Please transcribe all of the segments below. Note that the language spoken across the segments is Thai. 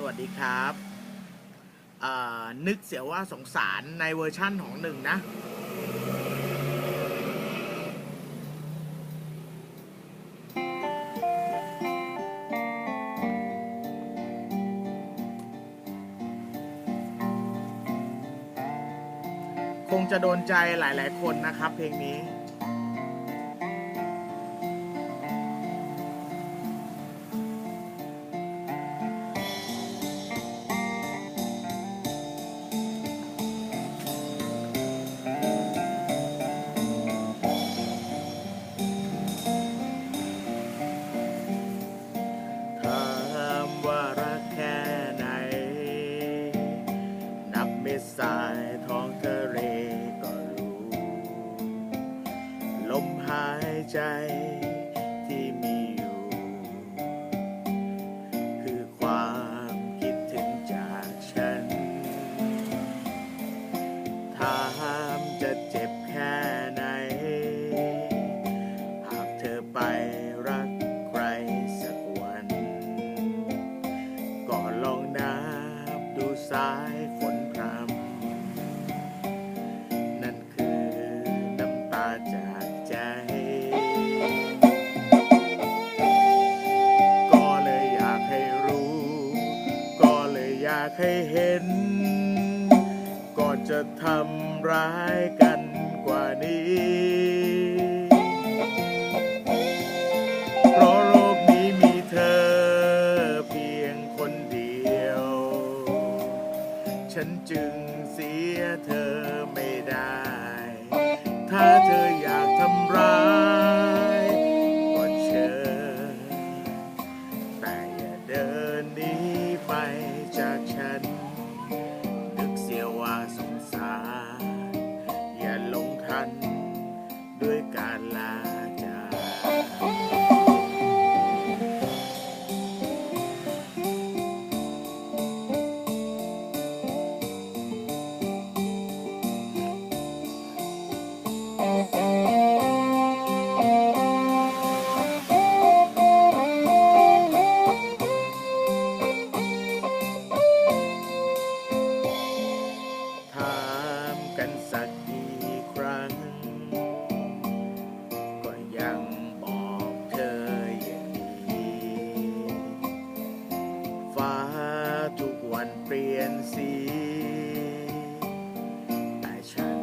สวัสดีครับนึกเสียว่าสงสารในเวอร์ชั่นของหนึ่งนะ คงจะโดนใจหลาย ๆ คนนะครับเพลงนี้ ค่ไหน นับเม็ดทรายท้องทะเลก็รู้ ลมหายใจ สายฝนพรำนั่นคือน้ำตาจากใจ ก็เลยอยากให้รู้ ก็เลยอยากให้เห็น ก็จะทำร้ายกัน ฉันจึงเสียเธอไม่ได้ ถ้าเธออยากทำร้ายก็เชิญ แต่อย่าเดินหนีไปจากฉัน นึกเสียว่าสงสาร อย่าลงทัน สี แต่ฉัน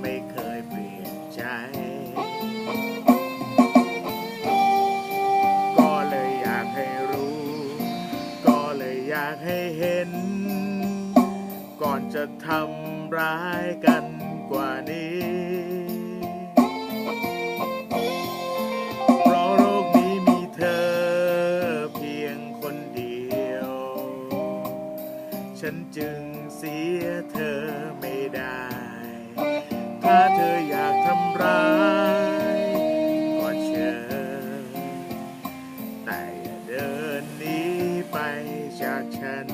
ไม่เคยเปลี่ยนใจ ก็เลยอยากให้รู้ ก็เลยอยากให้เห็น ก่อนจะทำร้ายกันกว่านี้ ฉันจึงเสียเธอไม่ได้ ถ้าเธออยากทำร้ายก็เชิญแต่อย่าเดินหนีไปจากฉัน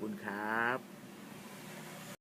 คุณครับ